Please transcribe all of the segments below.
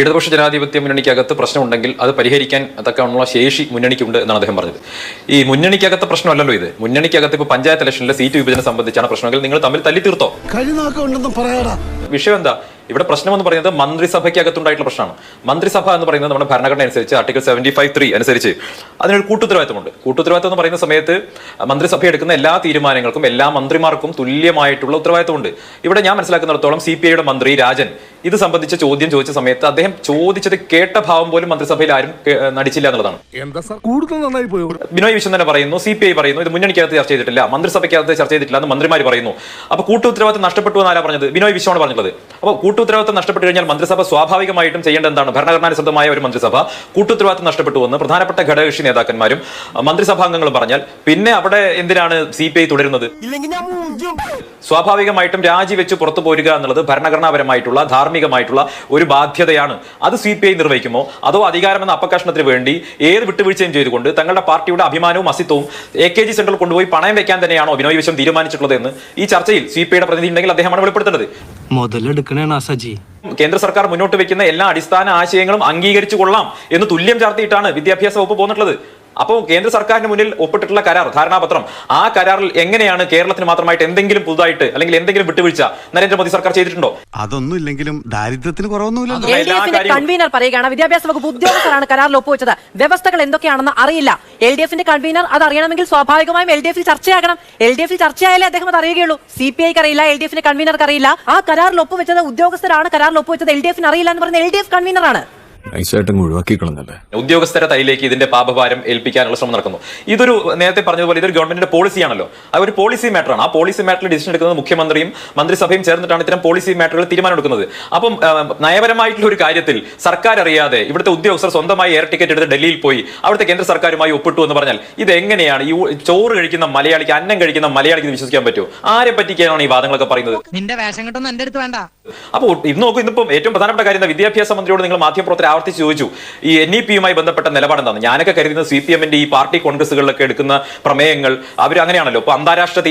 ഇടതുപക്ഷ ജനാധിപത്യ മുന്നണിക്കകത്ത് പ്രശ്നമുണ്ടെങ്കിൽ അത് പരിഹരിക്കാൻ തക്കമുള്ള ശേഷി മുന്നണിക്കുണ്ട് എന്നാണ് അദ്ദേഹം പറഞ്ഞത്. ഈ മുന്നണിക്കകത്തെ പ്രശ്നമല്ലല്ലോ ഇത്. മുന്നണിക്കകത്ത് ഇപ്പോൾ പഞ്ചായത്ത് ഇലക്ഷനിലെ സീറ്റ് വിഭജനം സംബന്ധിച്ചാണ് പ്രശ്നമെങ്കിൽ നിങ്ങൾ തമ്മിൽ തല്ലി തീർത്തോ? വിഷയം എന്താ ഇവിടെ പ്രശ്നം എന്ന് പറയുന്നത് മന്ത്രിസഭയ്ക്കകത്തുണ്ടായിട്ടുള്ള പ്രശ്നമാണ്. മന്ത്രിസഭ എന്ന് പറയുന്നത് നമ്മുടെ ഭരണഘടന അനുസരിച്ച് ആർട്ടിക്കൽ സെവന്റി ഫൈവ് ത്രീ അനുസരിച്ച് അതിനൊരു കൂട്ടുത്തരവാദിത്തമുണ്ട്. കൂട്ടുത്തരവാദിത്തം എന്ന് പറയുന്ന സമയത്ത് മന്ത്രിസഭ എടുക്കുന്ന എല്ലാ തീരുമാനങ്ങൾക്കും എല്ലാ മന്ത്രിമാർക്കും തുല്യമായിട്ടുള്ള ഉത്തരവാദിത്തമുണ്ട്. ഇവിടെ ഞാൻ മനസ്സിലാക്കുന്നിടത്തോളം സി പി ഐയുടെ മന്ത്രി രാജൻ ഇത് സംബന്ധിച്ച ചോദ്യം ചോദിച്ച സമയത്ത് അദ്ദേഹം ചോദിച്ചത് കേട്ട ഭാവം പോലും മന്ത്രിസഭയിൽ ആരും നടിച്ചില്ല എന്നുള്ളതാണ്. എന്താ സാർ? കൂടുതൽ നന്നായി പോയോ. ബിനോയ് വിശ്വൻ തന്നെ പറയുന്നു സി പി ഐ പറയുന്നു ഇത് മുന്നണിക്കകത്ത് ചർച്ച ചെയ്തിട്ടില്ല മന്ത്രിസഭയ്ക്കകത്ത് ചർച്ച ചെയ്തിട്ടില്ല എന്ന് മന്ത്രിമാർ പറയുന്നു. അപ്പൊ കൂട്ടു ഉത്തരവാദിത്തം നഷ്ടപ്പെട്ടു എന്നാലാ പറഞ്ഞത് ബിനോയ് വിശ്വമാണ് പറഞ്ഞത് അപ്പോൾ കൂട്ടു ഉത്തരവാദിത്തം നഷ്ടപ്പെട്ടു കഴിഞ്ഞാൽ മന്ത്രിസഭ സ്വാഭാവികമായിട്ടും ചെയ്യേണ്ട എന്താണ്? ഭരണഘടനാനുസൃതമായ ഒരു മന്ത്രിസഭ കൂട്ടു ഉത്തരവാദിത്തം നഷ്ടപ്പെട്ടു എന്ന് പ്രധാനപ്പെട്ട ഘടകകക്ഷി നേതാക്കന്മാരും മന്ത്രിസഭാംഗങ്ങളും പറഞ്ഞാൽ പിന്നെ അവിടെ എന്തിനാണ് സി പി ഐ തുടരുന്നത്? സ്വാഭാവികമായിട്ടും രാജിവെച്ച് പുറത്തു പോരുക എന്നുള്ളത് ഭരണഘടനാപരമായിട്ടുള്ള ധാർമ്മികമായിട്ടുള്ള ഒരു ബാധ്യതയാണ്. അത് സി പി ഐ നിർവഹിക്കുമോ? അതോ അധികാരമെന്ന അപകർഷണത്തിന് വേണ്ടി ഏത് വിട്ടുവീഴ്ചയും ചെയ്തുകൊണ്ട് തങ്ങളുടെ പാർട്ടിയുടെ അഭിമാനവും അസിത്വവും എ കെ ജി സെന്ററിൽ കൊണ്ടുപോയി പണയം വെക്കാൻ തന്നെയാണോ ബിനോയ് വിശ്വം തീരുമാനിച്ചിട്ടുള്ളത് എന്ന് ഈ ചർച്ചയിൽ സി പി ഐയുടെ പ്രതിനിധി ഉണ്ടെങ്കിൽ അദ്ദേഹമാണ് വെളിപ്പെടുത്തേണ്ടത് മുതലെടുക്കണേ സജി കേന്ദ്ര സർക്കാർ മുന്നോട്ട് വെക്കുന്ന എല്ലാ അടിസ്ഥാന ആശയങ്ങളും അംഗീകരിച്ചു കൊള്ളാം എന്ന് തുല്യം ചാർത്തിയിട്ടാണ് വിദ്യാഭ്യാസ വകുപ്പ് പോന്നിട്ടുള്ളത്. അപ്പോൾ കേന്ദ്ര സർക്കാരിന് മുന്നിൽ ഒപ്പിട്ടിട്ടുള്ള കരാർ ധാരണാപത്രം ആ കരാറിൽ എങ്ങനെയാണ് കേരളത്തിന് മാത്രമായിട്ട് എന്തെങ്കിലും പുതുതായിട്ട് അല്ലെങ്കിൽ എന്തെങ്കിലും വിട്ടുവീഴ്ച നരേന്ദ്രമോദി സർക്കാർ ചെയ്തിട്ടുണ്ടോ? അതൊന്നും ഇല്ലെങ്കിലും ദാരിദ്ര്യത്തിന് കുറവൊന്നുമില്ല കൺവീനർ പറയുകയാണ്. വിദ്യാഭ്യാസ വകുപ്പ് ഉദ്യോഗസ്ഥരാണ് കരാറിൽ ഒപ്പുവെച്ചത്. വ്യവസ്ഥകൾ എന്തൊക്കെയാണെന്ന് അറിയില്ല. എൽ ഡി എഫിന്റെ കൺവീനർ അത് അറിയണമെങ്കിൽ സ്വാഭാവികമായും എൽ ഡി എഫിൽ ചർച്ചയാകണം. എൽ ഡി എഫിൽ ചർച്ചയായാലേ അദ്ദേഹം അത് അറിയുകയുള്ളൂ. സി പി ഐക്ക് അറിയില്ല എൽ ഡി എഫിന്റെ കൺവീനർക്ക് അറിയില്ല. ആ കരാറിൽ ഒപ്പുവെച്ചത് ഉദ്യോഗസ്ഥരാണ്. കരാറിൽ ഒപ്പുവെച്ചത് എൽ ഡി എഫിന് അറിയില്ല എന്ന് പറയുന്ന എൽ ഡി എഫ് കൺവീനറാണ് നൈസായിട്ടും ഉദ്യോഗസ്ഥരെ തൈലേക്ക് ഇതിന്റെ പാപഭാരം ഏൽപ്പിക്കാനുള്ള ശ്രമം നടക്കുന്നു. ഇതൊരു നേരത്തെ പറഞ്ഞതുപോലെ ഇതൊരു ഗവൺമെന്റിന്റെ പോളിസിയാണല്ലോ അത് ഒരു പോളിസി മാറ്ററാണ് ആ പോളിസി മാറ്ററിൽ ഡിസിഷൻ എടുക്കുന്നത് മുഖ്യമന്ത്രിയും മന്ത്രിസഭയും ചേർന്നിട്ടാണ് ഇത്തരം പോളിസി മാറ്ററുകൾ തീരുമാനം എടുക്കുന്നത്. അപ്പം നയപരമായിട്ടുള്ള ഒരു കാര്യത്തിൽ സർക്കാർ അറിയാതെ ഇവിടുത്തെ ഉദ്യോഗസ്ഥർ സ്വന്തമായി എയർ ടിക്കറ്റ് എടുത്ത് ഡൽഹിയിൽ പോയി അവിടുത്തെ കേന്ദ്ര സർക്കാരുമായി ഒപ്പിട്ടു എന്ന് പറഞ്ഞാൽ ഇത് എങ്ങനെയാണ് ഈ ചോറ് കഴിക്കുന്ന മലയാളിക്ക് അന്നം കഴിക്കുന്ന മലയാളിക്ക് വിശ്വസിക്കാൻ പറ്റുമോ? ആരെ പറ്റിക്കാനാണ് ഈ വാദങ്ങളൊക്കെ പറയുന്നത്? നിന്റെ വേഷം കെട്ടൊന്നും എന്റെ അടുത്ത് വേണ്ട. അപ്പോൾ ഇന്ന് നോക്കൂ ഇന്നിപ്പം ഏറ്റവും പ്രധാനപ്പെട്ട കാര്യം എന്താ? വിദ്യാഭ്യാസ മന്ത്രിയോട് നിങ്ങൾ മാധ്യമപ്രവർത്തകർ ആവർത്തിച്ച് ചോദിച്ചു ഈ എൻ ഇ പിയുമായി ബന്ധപ്പെട്ട നിലപാട് എന്താണ്? ഞാനൊക്കെ കരുതുന്ന സി പി എമ്മിന്റെ ഈ പാർട്ടി കോൺഗ്രസുകളിലൊക്കെ എടുക്കുന്ന പ്രമേയങ്ങൾ അവർ അങ്ങനെയാണല്ലോ. ഇപ്പൊ അന്താരാഷ്ട്ര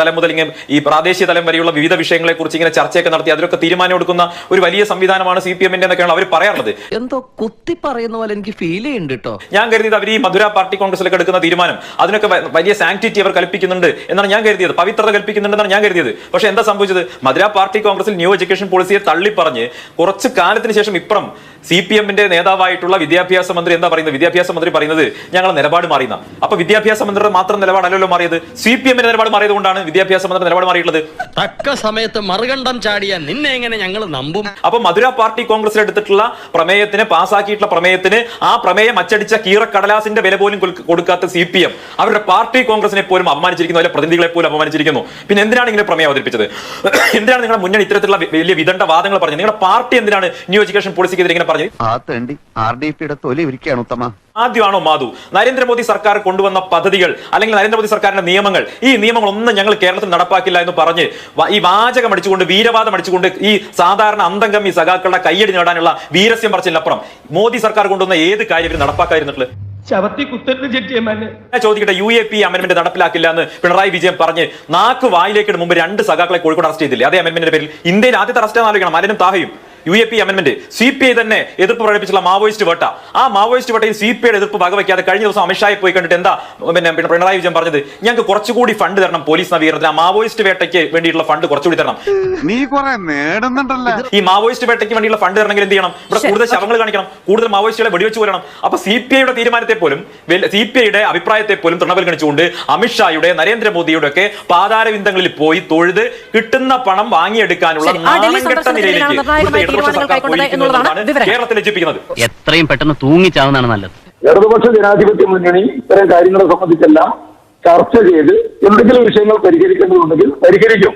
തലം മുതൽ ഇങ്ങനെ ഈ പ്രാദേശിക തലം വരെയുള്ള വിവിധ വിഷയങ്ങളെ കുറിച്ച് ഇങ്ങനെ ചർച്ചയൊക്കെ നടത്തി അതിലൊക്കെ തീരുമാനം എടുക്കുന്ന ഒരു വലിയ സംവിധാനമാണ് സി പി എമ്മിന്റെ എന്നൊക്കെയാണ് അവർ പറയാറുള്ളത്. എന്തോ കുത്തി പറയുന്ന പോലെ എനിക്ക് ഫീൽ ചെയ്യുന്നുണ്ട് കേട്ടോ. ഞാൻ കരുതിയത് അവർ ഈ മധുര പാർട്ടി കോൺഗ്രസിലൊക്കെ എടുക്കുന്ന തീരുമാനം. അതിനൊക്കെ വലിയ സാങ്ക്ടിറ്റി അവർ കൽപ്പിക്കുന്നുണ്ട് എന്നാണ് ഞാൻ കരുതിയത്. പവിത്രത കൽപ്പിക്കുന്നുണ്ടെന്നാണ് ഞാൻ കരുതിയത്. പക്ഷേ എന്താ സംഭവിച്ചത്? മധുര പാർട്ടി കോൺഗ്രസിൽ ന്യൂ എഡ്യൂക്കേഷൻ പോളിസിയെ തള്ളിപ്പറഞ്ഞ് കുറച്ച് കാലത്തിന് ശേഷം ഇപ്പുറം സി പി എമ്മിന്റെ നേതാവായിട്ടുള്ള വിദ്യാഭ്യാസ മന്ത്രി എന്താ പറയുന്നത്? വിദ്യാഭ്യാസ മന്ത്രി പറയുന്നത് ഞങ്ങൾ നിലപാട് മാറിയെന്ന. അപ്പൊ വിദ്യാഭ്യാസ മന്ത്രിയുടെ മാത്രം നിലപാടല്ലല്ലോ മാറിയത്. സി പി എമ്മിന്റെ നിലപാട് മാറിയത് കൊണ്ടാണ് വിദ്യാഭ്യാസ മന്ത്രി നിലപാട് മാറിയിട്ടുള്ളത്. തക്ക സമയത്ത് മറുകണ്ഠം ചാടിയ നിന്നെ എങ്ങനെ ഞങ്ങൾ നമ്പും? അപ്പൊ മധുര പാർട്ടി കോൺഗ്രസിൽ എടുത്തിട്ടുള്ള പ്രമേയത്തിന് പാസ്സാക്കിയിട്ടുള്ള പ്രമേയത്തിന് ആ പ്രമേയം അച്ചടിച്ച കീറക്കടലാസിന്റെ വില പോലും കൊടുക്ക- കൊടുക്കാത്ത സി പി എം അവരുടെ പാർട്ടി കോൺഗ്രസിനെ പോലും അപമാനിച്ചിരിക്കുന്നു അതിലെ പ്രതിനിധികളെ പോലും അപമാനിച്ചിരിക്കുന്നു. പിന്നെ എന്തിനാണ് ഇങ്ങനെ പ്രമേയം അവതരിപ്പിച്ചത്? എന്തിനാണ് നിങ്ങളുടെ മുന്നണി ഇത്തരത്തിലുള്ള വലിയ വിദണ്ഡ വാദങ്ങൾ പറഞ്ഞു നിങ്ങളുടെ പാർട്ടി എന്തിനാണ് ന്യൂ എഡ്യൂക്കേഷൻ പോളിസിക്കെതിരെ ഇങ്ങനെ പറഞ്ഞത്? ആ തേണ്ടി. ആർ ഡി പിയുടെ തൊലി ഇരിക്കുകയാണ് ഉത്തമ. ആദ്യമാണോ മാധു? നരേന്ദ്രമോദി സർക്കാർ കൊണ്ടുവന്ന പദ്ധതികൾ അല്ലെങ്കിൽ നരേന്ദ്രമോദി സർക്കാരിന്റെ നിയമങ്ങൾ ഈ നിയമങ്ങളൊന്നും ഞങ്ങൾ കേരളത്തിൽ നടപ്പാക്കില്ല എന്ന് പറഞ്ഞ് ഈ വാചകം അടിച്ചുകൊണ്ട് വീരവാദം അടിച്ചുകൊണ്ട് ഈ സാധാരണ അന്തംഗം ഈ സഖാക്കളുടെ കയ്യടി നേടാനുള്ള വീരസ്യം പറച്ചിലപ്പുറം മോദി സർക്കാർ കൊണ്ടുവന്ന ഏത് കാര്യം ഇവർ ഞാൻ ചോദിക്കട്ടെ യു എ പി നടപ്പിലാക്കില്ല എന്ന് പിണറായി വിജയൻ പറഞ്ഞ് നാക്ക് വായിലേക്ക് മുമ്പ് രണ്ട് സഖാക്കളെ കോഴിക്കോട് അറസ്റ്റ് ചെയ്തില്ലേ? അതേ അമെന്റ്മെന്റിന്റെ പേരിൽ ഇന്ത്യയിൽ ആദ്യത്തെ അറസ്റ്റ് ആലോചിക്കണം മലനും താഹയും. U A P amendment C P I തന്നെ എതിർപ്പ് പ്രകടിപ്പിച്ചുള്ള മാവോയിസ്റ്റ് വോട്ട. ആ മാവോയിസ്റ്റ് വോട്ടയിൽ സി പി ഐയുടെ എതിർപ്പ് വകവയ്ക്കാതെ കഴിഞ്ഞ ദിവസം അമിത്ഷായെ പോയി കണ്ടിട്ട് എന്താ പിന്നെ പിന്നെ പിണറായി വിജയൻ പറഞ്ഞത്? ഞങ്ങൾക്ക് കുറച്ചുകൂടി ഫണ്ട് തരണം പോലീസ് നവീകരണത്തിന്. ആ മാവോയിസ്റ്റ് വേട്ടയ്ക്ക് വേണ്ടിയിട്ടുള്ള ഫണ്ട് കുറച്ചുകൂടി തരണം. നീ കൊറേ നേടുന്നുണ്ടല്ലോ. ഈ മാവോയിസ്റ്റ് വേട്ടയ്ക്ക് വേണ്ടിയുള്ള ഫണ്ട് തരണമെങ്കിൽ എന്ത് ചെയ്യണം? ഇവിടെ കൂടുതൽ ശവങ്ങൾ കാണിക്കണം. കൂടുതൽ മാവോയിസ്റ്റുകളെ വെടിവെച്ച് കൊല്ലണം. അപ്പൊ സി പി ഐയുടെ തീരുമാനത്തെ പോലും സി പി ഐയുടെ അഭിപ്രായത്തെ പോലും തൃണവൽഗണിച്ചുകൊണ്ട് അമിത്ഷായുടെ നരേന്ദ്രമോദിയുടെ ഒക്കെ പാതാരവിന്ദങ്ങളിൽ പോയി തൊഴുത് കിട്ടുന്ന പണം വാങ്ങിയെടുക്കാനുള്ള നാണംകെട്ട സന്ദർശനത്തിലാണ് നിലയിലേക്ക് തീരുമാനങ്ങൾ സർക്കാർ കൈക്കൊണ്ടത് എന്നുള്ളതാണ് വിവരം. കേരളത്തെ ലജ്ജിപ്പിക്കുന്നത്. എത്രയും പെട്ടെന്ന് തൂങ്ങിച്ചാവുന്നതാണ് നല്ലത്. ഇടതുപക്ഷ ജനാധിപത്യ മുന്നണി ഇത്തരം കാര്യങ്ങളെ സംബന്ധിച്ചെല്ലാം ചർച്ച ചെയ്ത് എന്തെങ്കിലും വിഷയങ്ങൾ പരിഹരിക്കേണ്ടതുണ്ടെങ്കിൽ പരിഹരിക്കും.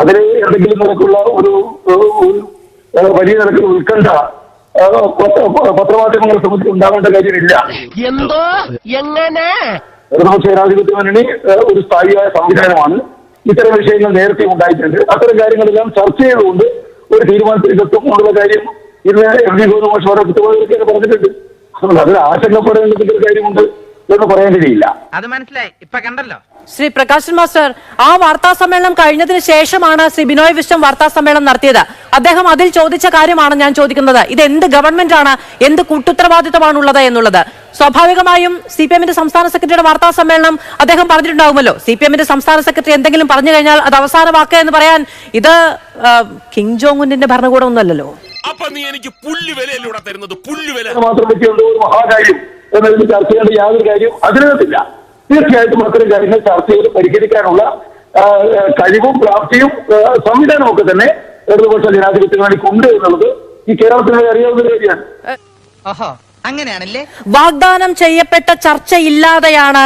അതിന് എന്തെങ്കിലും നിരക്കുള്ള ഒരു വലിയ നിരക്കിൽ ഉത്കണ്ഠ പത്രമാധ്യമങ്ങളെ സംബന്ധിച്ച് ഉണ്ടാവേണ്ട കാര്യമില്ല. എന്തോ? എങ്ങനെ? ഇടതുപക്ഷ ജനാധിപത്യ മുന്നണി ഒരു സ്ഥായിയായ സംവിധാനമാണ്. ഇത്തരം വിഷയങ്ങൾ നേരത്തെ ഉണ്ടായിട്ടുണ്ട്. അത്തരം കാര്യങ്ങളെല്ലാം ചർച്ച ചെയ്തുകൊണ്ട് ഒരു തീരുമാനത്തിലെത്തും എന്നുള്ള കാര്യം ഇന്ന് എം ഡി പറഞ്ഞിട്ടുണ്ട്. അതിൽ ആശങ്കപ്പെടേണ്ടതിന്റെ ഒരു കാര്യമുണ്ട്? എന്ന് പറയാൻ കഴിയില്ല. അത് മനസ്സിലായി. ഇപ്പൊ കണ്ടല്ലോ. ശ്രീ പ്രകാശൻ മാസ്റ്റർ ആ വാർത്താ സമ്മേളനം കഴിഞ്ഞതിന് ശേഷമാണ് ശ്രീ ബിനോയ് വിശ്വം വാർത്താ സമ്മേളനം നടത്തിയത്. അദ്ദേഹം അതിൽ ചോദിച്ച കാര്യമാണ് ഞാൻ ചോദിക്കുന്നത്. ഇത് എന്ത് ഗവൺമെന്റ് ആണ്? എന്ത് കൂട്ടുത്തരവാദിത്തമാണുള്ളത് എന്നുള്ളത്. സ്വാഭാവികമായും സി പി എമ്മിന്റെ സംസ്ഥാന സെക്രട്ടറിയുടെ വാർത്താ സമ്മേളനം അദ്ദേഹം പറഞ്ഞിട്ടുണ്ടാകുമല്ലോ സി പി എമ്മിന്റെ സംസ്ഥാന സെക്രട്ടറി എന്തെങ്കിലും പറഞ്ഞു കഴിഞ്ഞാൽ അത് അവസാന വാക്ക് എന്ന് പറയാൻ ഇത് കിങ് ജോങ്ങുന്നിന്റെ ഭരണകൂടം ഒന്നുമല്ലല്ലോ അപ്പൊ നീ എനിക്ക് പുല്ലുവിലൂടെ തരുന്നത്? പുല്ലുവില ഒരു മഹാകാര്യം. എന്നതിൽ ചർച്ച ചെയ്യേണ്ട യാതൊരു കാര്യവും അതിനകത്തില്ല. തീർച്ചയായിട്ടും അത്തരം കാര്യങ്ങൾ ചർച്ച ചെയ്ത് പരിഹരിക്കാനുള്ള കഴിവും പ്രാപ്തിയും സംവിധാനമൊക്കെ സംവിധാനവും ഒക്കെ തന്നെ ഇടതുപക്ഷ ജനാധിപത്യ ഉണ്ട് എന്നുള്ളത് ഈ കേരളത്തിന് അറിയാവുന്ന കാര്യമാണ്. അങ്ങനെയാണല്ലേ? വാഗ്ദാനം ചെയ്യപ്പെട്ട ചർച്ചയില്ലാതെയാണ്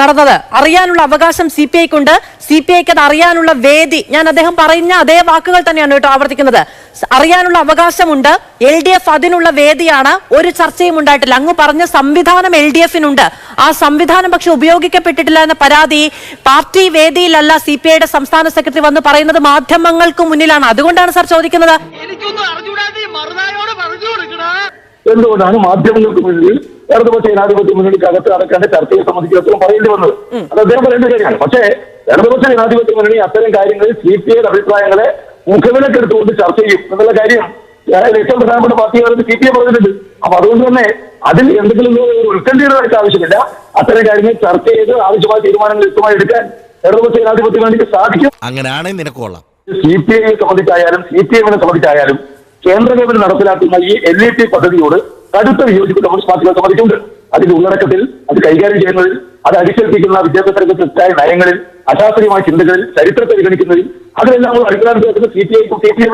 നടന്നത്. അറിയാനുള്ള അവകാശം സി പി ഐക്കുണ്ട്. സി പി ഐക്ക് അത് അറിയാനുള്ള വേദി. ഞാൻ അദ്ദേഹം പറയുന്ന അതേ വാക്കുകൾ തന്നെയാണ് കേട്ടോ ആവർത്തിക്കുന്നത്. അറിയാനുള്ള അവകാശമുണ്ട്. എൽ ഡി എഫ് അതിനുള്ള വേദിയാണ്. ഒരു ചർച്ചയും ഉണ്ടായിട്ടില്ല. അങ്ങ് പറഞ്ഞ സംവിധാനം എൽ ഡി എഫിനുണ്ട്. ആ സംവിധാനം പക്ഷെ ഉപയോഗിക്കപ്പെട്ടിട്ടില്ല എന്ന പരാതി പാർട്ടി വേദിയിലല്ല സി പി ഐയുടെ സംസ്ഥാന സെക്രട്ടറി വന്ന് പറയുന്നത് മാധ്യമങ്ങൾക്ക് മുന്നിലാണ്. അതുകൊണ്ടാണ് സർ ചോദിക്കുന്നത്. എന്തുകൊണ്ടാണ് മാധ്യമങ്ങൾക്ക് മുന്നിൽ ഇടതുപക്ഷ ജനാധിപത്യ മുന്നണിക്ക് അകത്ത് നടക്കേണ്ട ചർച്ചയെ സംബന്ധിച്ചിടത്തോളം പറയേണ്ടി വന്നത്? അത് അദ്ദേഹം പറയേണ്ട കാര്യമാണ്. പക്ഷേ ഇടതുപക്ഷ ജനാധിപത്യ മുന്നണി അത്തരം കാര്യങ്ങളിൽ സി പി ഐയുടെ അഭിപ്രായങ്ങളെ മുഖവിലക്കെടുത്തുകൊണ്ട് ചർച്ച ചെയ്യും എന്നുള്ള കാര്യം ഏറ്റവും പ്രധാനപ്പെട്ട പാർട്ടികളെന്ന് സി പി ഐ പറഞ്ഞിട്ടുണ്ട്. അപ്പൊ അതുകൊണ്ട് തന്നെ അതിൽ എന്തെങ്കിലും ഒരു ഉത്കണ്ഠയുടേതായിട്ട് ആവശ്യമില്ല. അത്തരം കാര്യങ്ങൾ ചർച്ച ചെയ്ത് ആവശ്യമായ തീരുമാനങ്ങൾ വ്യക്തമായി എടുക്കാൻ ഇടതുപക്ഷ ജനാധിപത്യ മുന്നണിക്ക് സാധിക്കും. അങ്ങനെയാണെങ്കിൽ നിനക്ക് കൊള്ളാം. സി പി ഐയെ സംബന്ധിച്ചായാലും സി പി എമ്മിനെ സംബന്ധിച്ചായാലും കേന്ദ്ര ഗവൺമെന്റ് നടപ്പിലാക്കുന്ന ഈ എൽ ഇ പി പദ്ധതിയോട് കടുത്ത വിയോജിപ്പ് കമ്മ്യൂണിസ്റ്റ് പാർട്ടികൾ സമ്മതിച്ചിട്ടുണ്ട് അതിന്റെ ഉള്ളടക്കത്തിൽ അത് കൈകാര്യം ചെയ്യുന്നതിൽ അത് അടിച്ചേൽപ്പിക്കുന്ന വിദ്യാഭ്യാസ രംഗത്ത് തെറ്റായ നയങ്ങളിൽ അശാസ്ത്രീയമായ ചിന്തകളിൽ ചരിത്രത്തെ പരിഗണിക്കുന്നതിൽ അതിലെല്ലാം നമ്മൾ അടിസ്ഥാനത്തിൽ സി പി ഐക്കും സി പി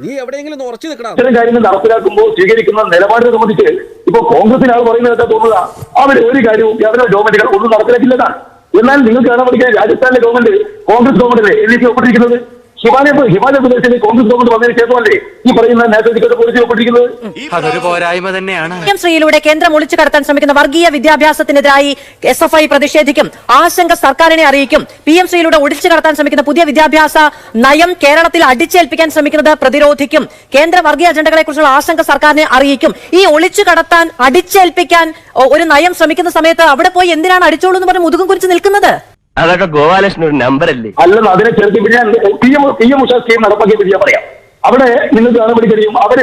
നീ എവിടെയെങ്കിലും ഉറച്ചു നിൽക്കണം. ഇത്തരം കാര്യങ്ങൾ നടപ്പിലാക്കുമ്പോൾ സ്വീകരിക്കുന്ന നിലപാടിനെ സംബന്ധിച്ച് ഇപ്പൊ കോൺഗ്രസിന് ആൾ പറയുന്നത് എന്താ തോന്നുക അവർ ഒരു കാര്യവും അവരുടെ ഗവൺമെന്റുകൾ ഒന്നും നടപ്പിലാക്കില്ലെന്നാണ് എന്നാൽ നിങ്ങൾക്ക് കാണാൻ പഠിക്കാൻ രാജസ്ഥാനിലെ government Congress government L D P ഒപ്പിട്ടിരിക്കുന്നത്? Himalaya Himachal പ്രദേശിലെ കോൺഗ്രസ് ഗവൺമെന്റ് വന്നതിന് ശേഷമല്ലേ ഈ പറയുന്ന നാഷണൽ ടിക്കറ്റ് പോളിസി ഒപ്പിട്ടിരിക്കുന്നത്? അതൊരു പോരായ്മ തന്നെയാണ്. എം ശ്രീയിലൂടെ കേന്ദ്രം ഒളിച്ചു കടത്താൻ ശ്രമിക്കുന്ന വർഗീയ വിദ്യാഭ്യാസത്തിനെതിരായി എസ് എഫ് ഐ പ്രതിഷേധിക്കും. ആശങ്ക സർക്കാരിനെ അറിയിക്കും. പി എം ശ്രീയിലൂടെ ഒളിച്ചു കടത്താൻ ശ്രമിക്കുന്ന പുതിയ വിദ്യാഭ്യാസ നയം കേരളത്തിൽ അടിച്ചേൽപ്പിക്കാൻ ശ്രമിക്കുന്നത് പ്രതിരോധിക്കും. കേന്ദ്ര വർഗീയ അജണ്ടകളെ കുറിച്ചുള്ള ആശങ്ക സർക്കാരിനെ അറിയിക്കും. ഈ ഒളിച്ചു കടത്താൻ അടിച്ചേൽപ്പിക്കാൻ ഒരു നയം ശ്രമിക്കുന്ന സമയത്ത് അവിടെ പോയി എന്തിനാണ് അടിച്ചോളൂ എന്ന് പറഞ്ഞ് മുതുകും കുറിച്ച് നിൽക്കുന്നത്? അതൊക്കെ ഗോപാലകൃഷ്ണൻ ഒരു നമ്പർ അല്ലേ അതിനെ ചെറുത്തി പിന്നെ P M P M USHA scheme നടപ്പാക്കിയ പറയാം. അവിടെ നിങ്ങൾക്ക് വേണ്ടി കഴിയും അവർ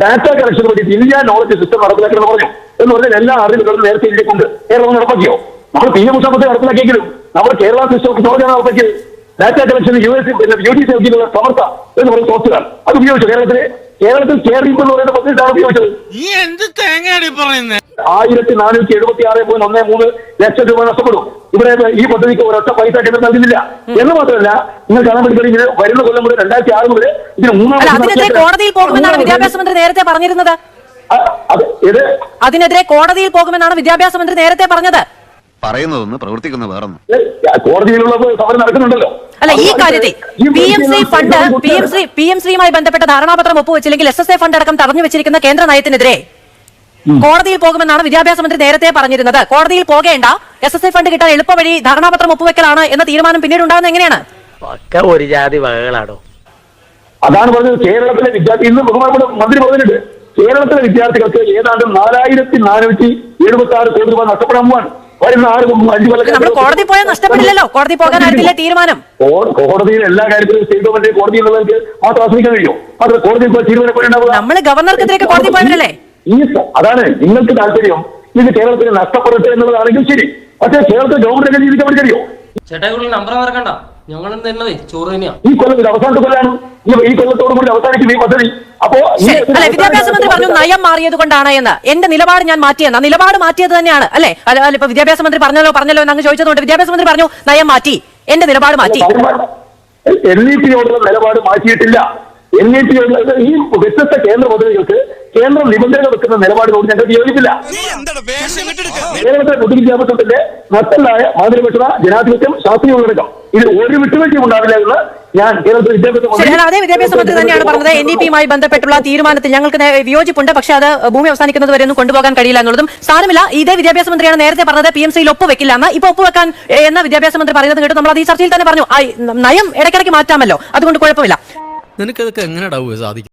ഡാറ്റ കളക്ഷന് വേണ്ടി ഇന്ത്യ നോളജ് സിസ്റ്റം നടപ്പിലാക്കണം പറഞ്ഞു. എന്ന് പറഞ്ഞാൽ എല്ലാ അറിവുകളും നേരത്തെ ഇന്ത്യക്കുണ്ട് കേരളം നടപ്പാക്കിയോ? നമ്മൾ പി എം ഉഷ നടപ്പിലാക്കിയെങ്കിലും നമ്മൾ കേരള സിസ്റ്റം ഓഫ് നോളജാണ് നടപ്പാക്കിയത്. Data collection U S U D C Samarth എന്ന് പറയുന്ന സോഫ്റ്റ്വെയർ അത് ഉപയോഗിച്ചു കേരളത്തിൽ? കേരളത്തിൽ കെയർ എന്ന് പറയുന്ന പദ്ധതിയാണ് ഉപയോഗിച്ചത് ഈ എന്ത് തേങ്ങയാണ് പറയുന്നത് ആയിരത്തി നാനൂറ്റി എഴുപത്തി ആറ് പോയിന്റ് ഒന്നേ മൂന്ന് ലക്ഷം രൂപ നഷ്ടപ്പെടും. ഇവിടെ ഈ പദ്ധതിക്ക് ഒരൊറ്റ പൈസ കേന്ദ്രം നൽകുന്നില്ല. എന്ന് മാത്രമല്ല നിങ്ങൾ കാണാൻ ഇത് വരുന്ന കൊല്ലം മുതൽ രണ്ടായിരത്തി ആറ് മുതൽ ഇതിന് മൂന്നാം കോടതിയിൽ പോകുമെന്നാണ് മൂന്നാം വിദ്യാഭ്യാസ മന്ത്രി നേരത്തെ പറഞ്ഞിരുന്നത്. അതിനെതിരെ കോടതിയിൽ പോകുമെന്നാണ് വിദ്യാഭ്യാസ മന്ത്രി നേരത്തെ പറഞ്ഞത്. പറയുന്നതൊന്ന് പ്രവർത്തിക്കുന്ന വേറൊന്ന്. കോടതിയിലുള്ള സമരം നടക്കുന്നുണ്ടല്ലോ. അല്ല ഈ കാര്യത്തിൽ P M C fund P M C P M സിയുമായി ബന്ധപ്പെട്ട ധാരണാപത്രം ഒപ്പുവെച്ചില്ലെങ്കിൽ എസ് എസ് എ ഫണ്ട് അടക്കം തടഞ്ഞു വെച്ചിരിക്കുന്ന കേന്ദ്ര നയത്തിനെതിരെ കോടതിയിൽ പോകുമെന്നാണ് വിദ്യാഭ്യാസ മന്ത്രി നേരത്തെ പറഞ്ഞിരുന്നത്. കോടതിയിൽ പോകേണ്ട എസ് എസ് എ ഫണ്ട് കിട്ടാൻ എളുപ്പവഴി ധാരണാപത്രം ഒപ്പുവെക്കലാണ് എന്ന തീരുമാനം പിന്നീട് ഉണ്ടാകുന്നത് എങ്ങനെയാണ് ഒരു ജാതി അതാണ് പറഞ്ഞത് കേരളത്തിലെ വിദ്യാർത്ഥി ഇന്ന് ബഹുമാനപ്പെട്ട മന്ത്രി പറഞ്ഞിട്ടുണ്ട്. കേരളത്തിലെ വിദ്യാർത്ഥികൾക്ക് ഏതാണ്ട് നാലായിരത്തി നാനൂറ്റി എഴുപത്തി ആറ് കോടി രൂപ നഷ്ടപ്പെടാൻ പോവാണ്. വരുന്ന അഞ്ചു നമ്മൾ കോടതി പോയാൽ നഷ്ടപ്പെടില്ലല്ലോ. കോടതി പോകാനായിട്ടില്ല തീരുമാനം. കോടതിയിൽ എല്ലാ കാര്യത്തിലും സ്റ്റേറ്റ് ഗവൺമെന്റ് കോടതി എന്നുള്ളവർക്ക് മാത്രം ആശ്രയിക്കാൻ കഴിയും. മാത്രം കോടതിയിൽ പോയി തീരുമാനപ്പെടുണ്ടാവുക നമ്മൾ ഗവർണർക്കെതിരെയൊക്കെ കോടതി പോയതല്ലേ ഈ അതാണ് നിങ്ങൾക്ക് താല്പര്യം. ഇത് കേരളത്തിന് നഷ്ടപ്പെടട്ടെ എന്നുള്ളതാണെങ്കിൽ ശരി. പക്ഷേ കേരളത്തിൽ ഗവൺമെന്റ് ജീവിക്കാൻ നമ്പർ മറക്കണ്ട. ചോറ് തന്നെയാ? ഈ കൊല്ലം ഇത് അവസാനത്തെ കൊല്ലാണ്. ഈ ഈ കൊല്ലത്തോടു കൂടി അവസാനിക്കും ഈ പദ്ധതി. അപ്പോ ഈ ശരി. അല്ല വിദ്യാഭ്യാസ മന്ത്രി പറഞ്ഞു നയം മാറിയത് കൊണ്ടാണ് എന്ന്. എന്റെ നിലപാട് ഞാൻ മാറ്റിയെന്ന. നിലപാട് മാറ്റിയത് തന്നെയാണ്. അല്ലെ? അല്ല അല്ല, ഇപ്പൊ വിദ്യാഭ്യാസ മന്ത്രി പറഞ്ഞല്ലോ പറഞ്ഞല്ലോ എന്ന് അങ്ങ് ചോദിച്ചതുകൊണ്ട് വിദ്യാഭ്യാസ മന്ത്രി പറഞ്ഞു നയം മാറ്റി. എന്റെ നിലപാട് മാറ്റി. എൻ ഇ പിയോടുള്ള നിലപാട് മാറ്റിയിട്ടില്ല. എൻ ഇ പിയോടുള്ള ഈ വ്യത്യസ്ത കേന്ദ്ര പദ്ധതികൾക്ക് കേന്ദ്രം നിബന്ധനകൾ വെക്കുന്ന നിലപാടിനോട് ഞങ്ങൾ വിയോജിപ്പില്ല കേരളത്തിലെ പൊതുവിദ്യാഭ്യാസത്തിന്റെ നട്ടലായ മാതൃഭക്ഷണ ജനാധിപത്യം ശാസ്ത്രീയ ഉള്ളടക്കം. ഇതിൽ ഒരു വിട്ടുവീഴ്ചയും ഉണ്ടാവില്ല എന്ന് ഞാൻ കേരളത്തിലെ വിദ്യാഭ്യാസ ശരി അതേ വിദ്യാഭ്യാസ മന്ത്രി തന്നെയാണ് പറഞ്ഞത്. എൻ ഇ പിയുമായി ബന്ധപ്പെട്ടുള്ള തീരുമാനത്തിൽ ഞങ്ങൾക്ക് വിയോജിപ്പുണ്ട്. പക്ഷേ അത് ഭൂമി അവസാനിക്കുന്നത് വരെ ഒന്നും കൊണ്ടുപോകാൻ കഴിയില്ല എന്നുള്ളതും സാരമില്ല. ഇതേ വിദ്യാഭ്യാസ മന്ത്രിയാണ് നേരത്തെ പറഞ്ഞത്. പി എം സിയിൽ ഒപ്പുവെക്കില്ല എന്ന് ഇപ്പൊ ഒപ്പുവെക്കാൻ വെക്കാൻ എന്ന വിദ്യാഭ്യാസ മന്ത്രി പറയുന്നത് കേട്ട് നമ്മൾ അത് ഈ ചർച്ചയിൽ തന്നെ പറഞ്ഞു. നയം ഇടയ്ക്കിടയ്ക്ക് മാറ്റാമല്ലോ. അതുകൊണ്ട് കുഴപ്പമില്ല. നിനക്കതൊക്കെ എങ്ങനെ സാധിക്കും